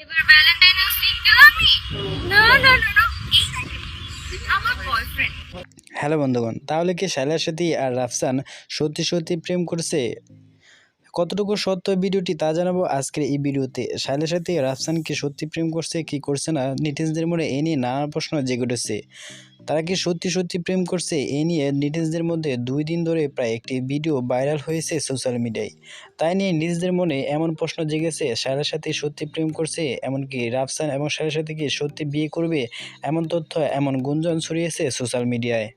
এবার সিঙ্গেল আমি না? না না হ্যালো বন্ধুগণ, তাহলে কি শাইলা সাথী আর রাফসান সত্যি সত্যি প্রেম করছে? কতটুকু সত্য ভিডিওটি তা জানাব আজকের এই ভিডিওতে। শাইলা সাথে রাফসান কি সত্যি প্রেম করছে, কি করছে না নেটিজদের মনে এ নিয়ে নানা প্রশ্ন জেগে উঠেছে। তারা কি সত্যি সত্যি প্রেম করছে? এই নিয়ে নেটিজদের মধ্যে দুই দিন ধরে প্রায় একটি ভিডিও ভাইরাল হয়েছে সোশ্যাল মিডিয়ায়। তাই নিয়ে নিজেদের মনে এমন প্রশ্ন জেগেছে শাইলার সাথে সত্যি প্রেম করছে, এমনকি রাফসান এবং শাইলার সাথে কি সত্যি বিয়ে করবে? এমন তথ্য, এমন গুঞ্জন ছড়িয়েছে সোশ্যাল মিডিয়ায়।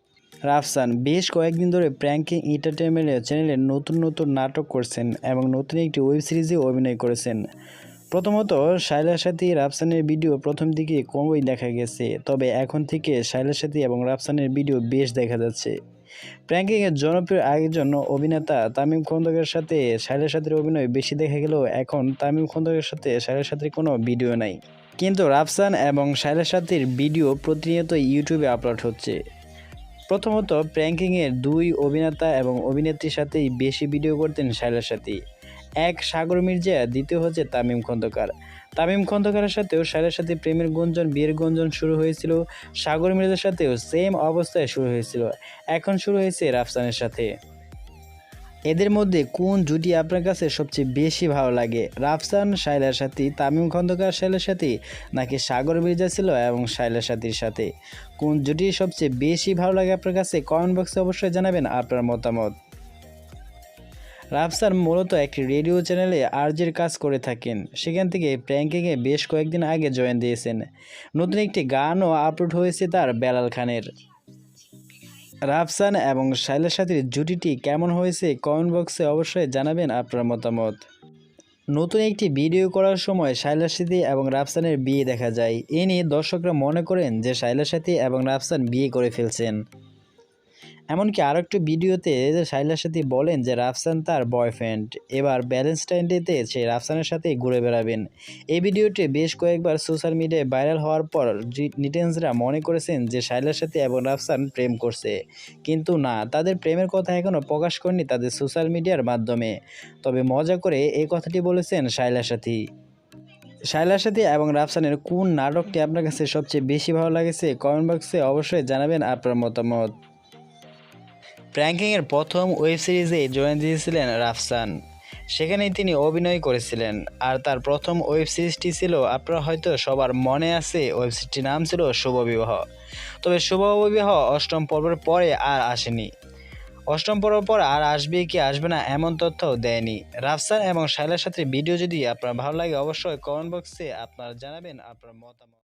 রাফসান, বেশ কয়েকদিন ধরে প্র্যাঙ্কিং এন্টারটেনমেন্টের চ্যানেলে নতুন নতুন নাটক করছেন এবং নতুন একটি ওয়েব সিরিজে অভিনয় করেছেন। প্রথমত শাইলার সাথী রাফসানের ভিডিও প্রথম দিকে কমই দেখা গেছে, তবে এখন থেকে শাইলার সাথী এবং রাফসানের ভিডিও বেশ দেখা যাচ্ছে। প্র্যাঙ্কিংয়ের জনপ্রিয় আয়োজন অভিনেতা তামিম খন্দকের সাথে শাইলার সাথীর অভিনয় বেশি দেখা গেলেও এখন তামিম খন্দকের সাথে শাইলার সাথীর কোনো ভিডিও নাই। কিন্তু রাফসান এবং শাইলার সাথীর ভিডিও প্রতিনিয়ত ইউটিউবে আপলোড হচ্ছে। প্রথমত, প্র্যাঙ্কিংয়ের দুই অভিনেতা এবং অভিনেত্রীর সাথেই বেশি ভিডিও করতেন শাইলার সাথী। এক সাগর মির্জা, দ্বিতীয় হচ্ছে তামিম খন্দকার। তামিম খন্দকারের সাথেও শাইলার সাথে প্রেমের গুঞ্জন, বিয়ের গুঞ্জন শুরু হয়েছিল। সাগর মির্জার সাথেও সেম অবস্থায় শুরু হয়েছিল। এখন শুরু হয়েছে রাফসানের সাথে। এদের মধ্যে কোন জুটি আপনার কাছে সবচেয়ে বেশি ভালো লাগে? রাফসান শাইলার সাথী, তামিম খন্দকার শাইলার সাথী, নাকি সাগর মির্জা ছিল এবং শাইলার সাথীর সাথে? কোন জুটি সবচেয়ে বেশি ভালো লাগে আপনার কাছে? কমেন্ট বক্সে অবশ্যই জানাবেন আপনার মতামত। রাফসান মূলত একটি রেডিও চ্যানেলে আরজের কাজ করে থাকেন। সেখান থেকে প্র্যাঙ্কিংয়ে বেশ কয়েকদিন আগে জয়েন দিয়েছেন। নতুন একটি গানও আপলোড হয়েছে তার বেলাল খানের। রাফসান এবং শাইলার সাথীর জুটিটি কেমন হয়েছে কমেন্ট বক্সে অবশ্যই জানাবেন আপনার মতামত। নতুন একটি ভিডিও করার সময় শাইলার সাথী এবং রাফসানের বিয়ে দেখা যায়। এ নিয়ে দর্শকরা মনে করেন যে শাইলার সাথী এবং রাফসান বিয়ে করে ফেলছেন। এমনকি আরও একটি ভিডিওতে শাইলার সাথী বলেন যে, রাফসান তার বয়ফ্রেন্ড এবার ভ্যালেন্টাইন ডেতে সে রাফসানের সাথে ঘুরে বেড়াবেন। এই ভিডিওটি বেশ কয়েকবার সোশ্যাল মিডিয়ায় ভাইরাল হওয়ার পর নিটেন্সরা মনে করেছেন যে শাইলার সাথে এবং রাফসান প্রেম করছে। কিন্তু না, তাদের প্রেমের কথা এখনও প্রকাশ করেনি তাদের সোশ্যাল মিডিয়ার মাধ্যমে। তবে মজা করে এই কথাটি বলেছেন শাইলার সাথী। শাইলার সাথী এবং রাফসানের কোন নাটকটি আপনার কাছে সবচেয়ে বেশি ভালো লাগেছে? কমেন্ট বক্সে অবশ্যই জানাবেন আপনার মতামত। প্র্যাঙ্কিংয়ের প্রথম ওয়েব সিরিজে জয়েন দিয়েছিলেন রাফসান। সেখানেই তিনি অভিনয় করেছিলেন, আর তার প্রথম ওয়েব সিরিজটি ছিল, আপনারা হয়তো সবার মনে আছে, ওয়েব সিরিজটির নাম ছিল শুভ বিবাহ। তবে শুভ বিবাহ অষ্টম পর্বের পরে আর আসেনি। অষ্টম পর্ব পর আর আসবে কি আসবে না এমন তথ্যও দেয়নি। রাফসান এবং শাইলার সাথে ভিডিও যদি আপনার ভালো লাগে, অবশ্যই কমেন্ট বক্সে আপনারা জানাবেন আপনার মতামত।